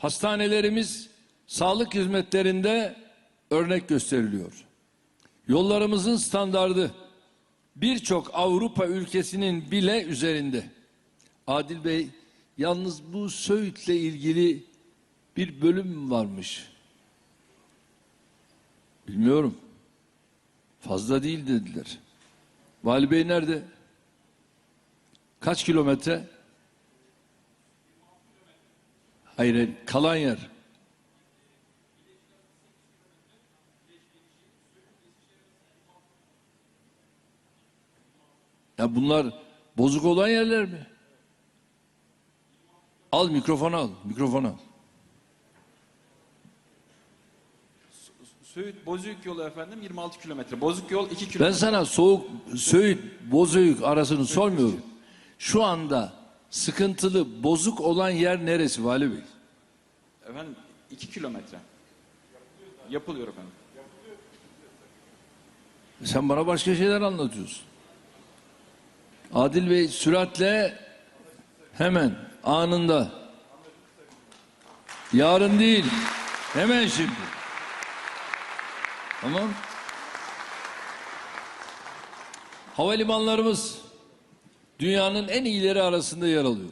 Hastanelerimiz sağlık hizmetlerinde örnek gösteriliyor. Yollarımızın standardı birçok Avrupa ülkesinin bile üzerinde. Adil Bey, yalnız bu Söğüt'le ilgili bir bölüm varmış. Bilmiyorum. Fazla değil dediler. Vali Bey nerede? Kaç kilometre? Hayır, kalan yer. Ya bunlar bozuk olan yerler mi? Al mikrofonu al, mikrofonu al. Söğüt Bozüyük yolu efendim 26 kilometre. Bozuk yol 2 Ben kilometre. sana soğuk, Söğüt, Bozüyük arasını sormuyorum. Şu anda sıkıntılı, bozuk olan yer neresi Vali Bey? Efendim 2 kilometre. Yapılıyor efendim. Sen bana başka şeyler anlatıyorsun. Adil Bey süratle hemen anında yarın değil hemen şimdi. Tamam. Havalimanlarımız dünyanın en iyileri arasında yer alıyor.